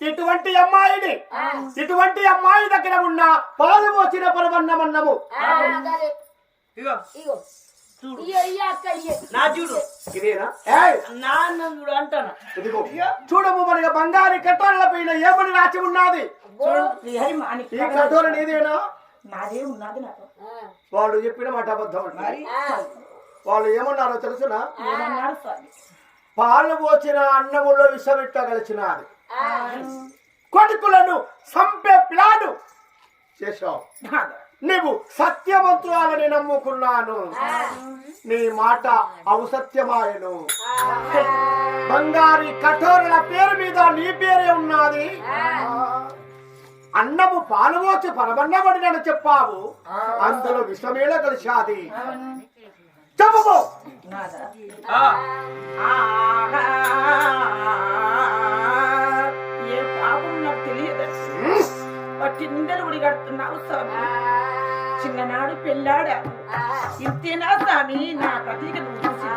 ఇటువంటి అమ్మాయిని ఇటువంటి అమ్మాయి దగ్గర ఉన్న పాలు పోసిన పరవన్నమన్నము ఇగో. ఇగో. చూడు. ఇయ్య ఇయ్య అక్క ఇయ్య. నా చూడు. ఇదేనా? ఏయ్, నా అన్నం చూడు అంటాను. ఇదిగో. చూడము మనకి బంగారు కట్టోళ్ళ పైన ఏమని రాసి ఉన్నది? చూడు శ్రీహరి మాణిక్య ఈ కట్టోల నీదేనా నాదే ఉన్నది నాకు. వాళ్ళు చెప్పిన మాట అబద్ధం వాళ్ళు ఏమన్నారో తెలుసునా? పాలు పోసిన అన్నములో విషమిట్టగలిచినది కొడుకులను సంపే ప్లాను చేశావు. నాదా. నీవు సత్యవంతురాలని నమ్ముకున్నాను. నీ మాట ఔసత్యమాయను. బంగారి కఠోరుల పేరు మీద నీ పేరే ఉన్నది. అన్నము పాలుపోచి పరమన్నబడినని చెప్పావు. అందులో విషమేళ కలిశాది. చెప్పు. పట్టి నిందలు కడుతున్నావు స్వామి. చిన్ననాడు పెళ్ళాడా ఇంతేనా స్వామి నా ప్రతీక నువ్వు చూసి.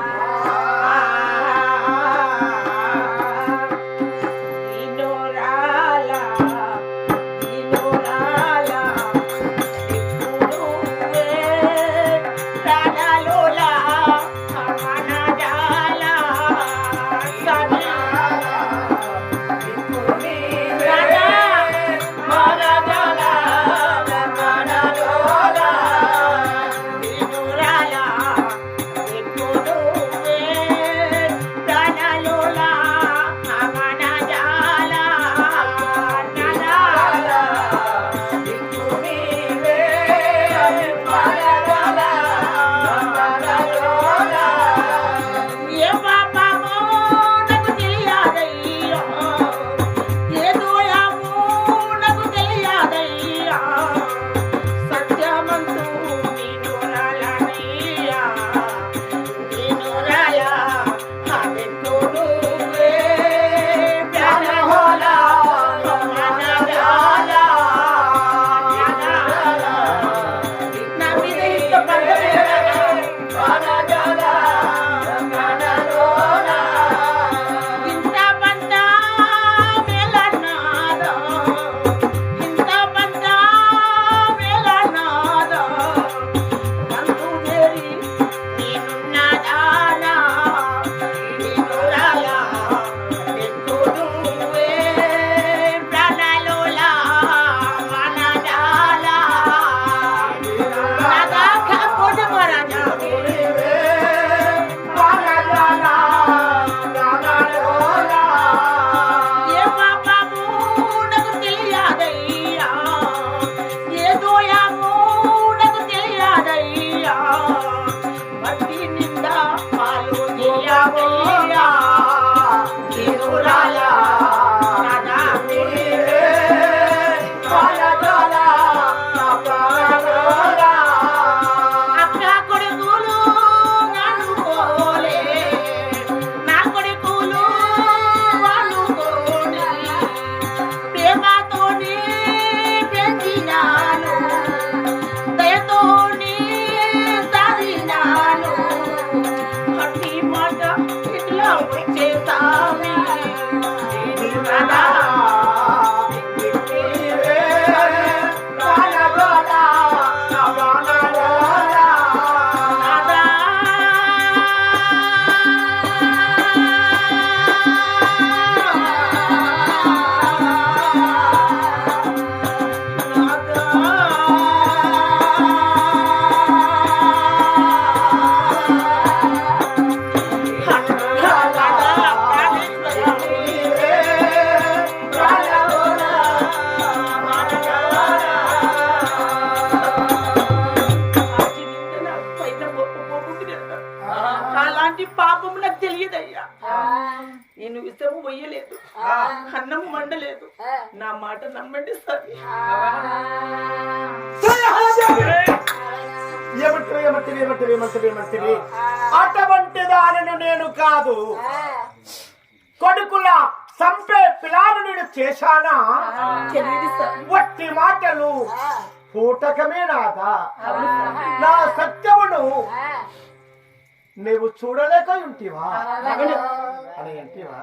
కదా అలాంటి పాపం నాకు తెలియదయ్యా. నేను విషము పోయలేదు అన్నం వండలేదు. నా మాట నమ్మండి సరే. అటువంటి దానిని నేను కాదు. కొడుకుల సంపే పిలాను నేను చేశానా? వట్టి మాటలు పూటకమే నాదా. నా సత్యమును నీవు చూడలేక ఉంటివా. అని అంటివా?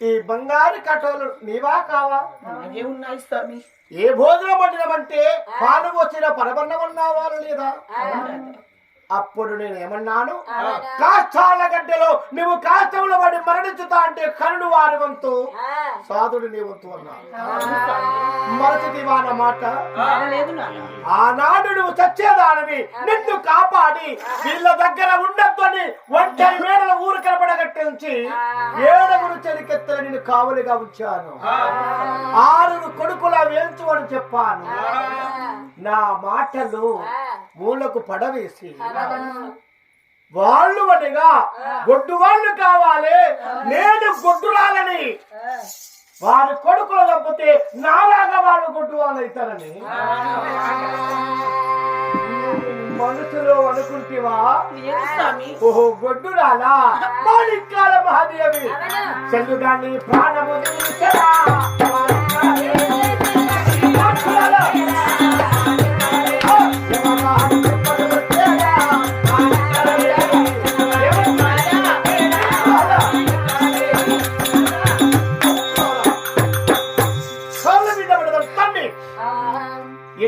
ఈ బంగారు కటోలు నీవా కావా? ఉన్నాయి స్వామి. ఏ భోజనం వండినమంటే పాలు వచ్చిన పరమన్నమన్నావా లేదా? అప్పుడు నేను ఏమన్నాను? కాష్టాల గడ్డలో నువ్వు కాష్టంలో పడి మరణించుతా అంటే కరుడు వారి వంతు. సాధుడు నీ వంతు అన్నాను వాన మాట. ఆనాడు నువ్వు చచ్చేదానివి నిన్ను కాపాడి వీళ్ళ దగ్గర ఉండొద్దు అని ఒంటరి మేడల ఊరు కనపడగట్టి ఉంచి ఏడుగురు చెలికెత్తలు నేను కావలిగా ఉంచాను. ఆరుగురు కొడుకుల వేల్చు అని చెప్పాను నా మాటలు మూలకు పడవేసి. వాళ్ళు అనిగా గొడ్డు వాళ్ళు కావాలి. నేను గొడ్డురాలని. వారి కొడుకులు తప్పితే నాలాగా వాళ్ళు గొడ్డు వాళ్ళు అవుతారని మనసులో అనుకుంటేవా? ఓహో గొడ్డురాలా? మాణిక్యాల మహాదేవి. ప్రాణము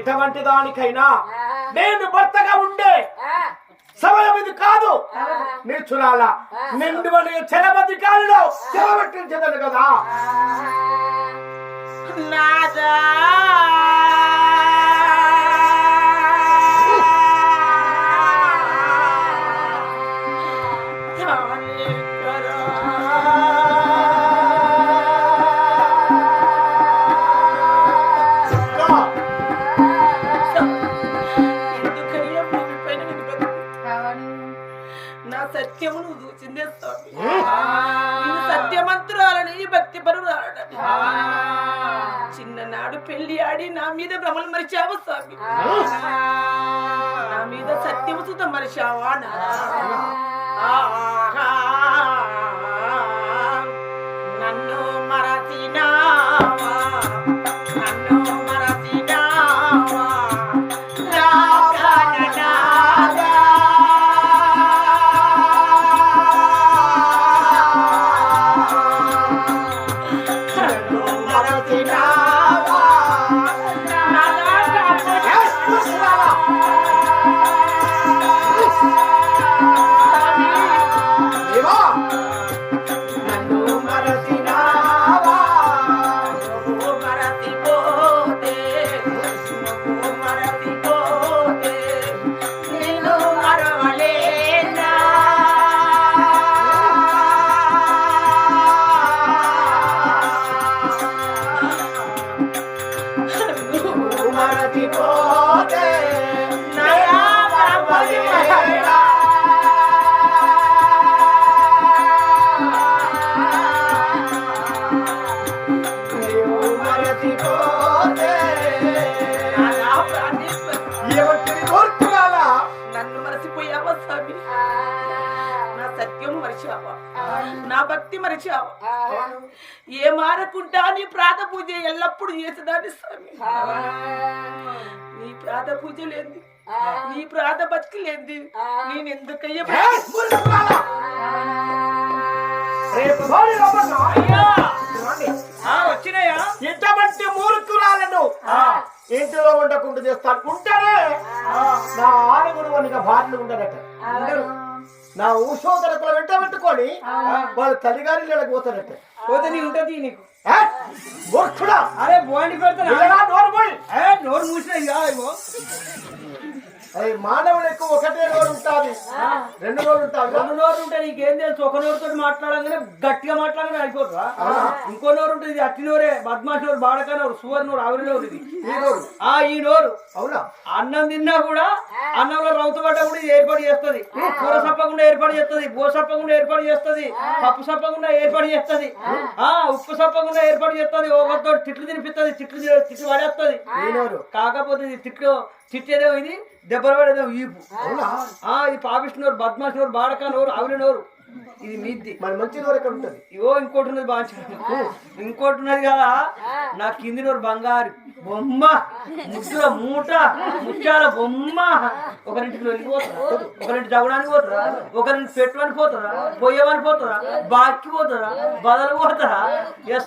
ఇటువంటి దానికైనా నేను భర్తగా ఉండే సమయం ఇది కాదు. నిల్చురాల నిండు చెలబద్ది కాలులో చెలబట్టించదను కదా. నాదా సత్యము నువ్వు చూసిందే స్వామి సత్యమంతురాలని భక్తి పరురాలని. చిన్ననాడు పెళ్ళి ఆడి నా మీద భ్రమలు మరిచావు స్వామి. నా మీద సత్యము సుత మరిచావా? నన్ను మరచినావా మరిచావా నా భక్తి మరిచావా? ఏ మారకుంటా నీ ప్రాత పూజ ఎల్లప్పుడు చేసేదాన్ని స్వామి. నీ ప్రాత పూజ లేంది నీ ప్రాత బతికి లేంది నేను ఎందుకయ్యా. వచ్చినాయా ఇటువంటి మూర్ఖురాలను ఇంటిలో ఉండకుండా చేస్తాను. ఉంటేనే నా ఆరుగురు వనిగా భార్యలు ఉండరట. నా ఊసోదరతలు వెంట పెట్టుకొని వాళ్ళు తల్లిగారి నీళ్ళకి పోతారట. పోతే నీ ఉంటది నీకు? మూర్ఖుడా? అరే బోండి నోరు పోయి ఏ నోరు మూసినది కాదు ఇగో అది మానవులకు ఒకటే నోరు ఉంటుంది. రెండు నోరు ఉంటుంది రెండు నోరు ఉంటే నీకేం తెలుసు? ఒక నోరుతో మాట్లాడగానే గట్టిగా మాట్లాడగానే అయిపోతుందా ఇంకో నోరు ఉంటుంది ఇది అట్టి నోరే బద్మాష్ నోరు బాడక నోరు సువర్ నోరు ఆవిరి నోరు ఇది. ఈ నోరు. ఆ ఈ నోరు. అవునా? అన్నం తిన్నా కూడా అన్నంలో రౌతు పడ్డ కూడా ఇది ఏర్పాటు చేస్తుంది. కూర సప్పకుండా ఏర్పాటు చేస్తుంది. బో సప్పకుండా ఏర్పాటు చేస్తుంది. పప్పు సప్పకుండా ఏర్పాటు చేస్తుంది. ఆ. ఉప్పు సప్పకుండా ఏర్పాటు చేస్తుంది. ఒకరితో తిట్లు తినిపిస్తుంది తిట్లు తి- తిట్లు పడేస్తుంది ఈ నోరు. కాకపోతే ఇది తిట్లు తిట్టేదేమో ఇది దెబ్బలు పడేదేమో ఈపు. ఇది పాపిష్టి నోరు బద్మాష్ నోరు బాడక నోరు ఆవిలి నోరు ఇది మీది మరి మంచి నోరు ఎక్కడ ఉంటుంది ఇవో ఇంకోటి ఉన్నది బాగా ఇంకోటి ఉన్నది కదా నా కింది నోరు బంగారు. బొమ్మ ముద్దుల మూట ముత్యాల బొమ్మ. ఒకరింటికి వెళ్ళిపోతారా ఒకరింటి జగడానికి పోతారా? ఒకరింటి పెట్టమని పోతారా? పోయేమని పోతారా? బాక్కి పోతారా? బదలు పోతారా? ఎస్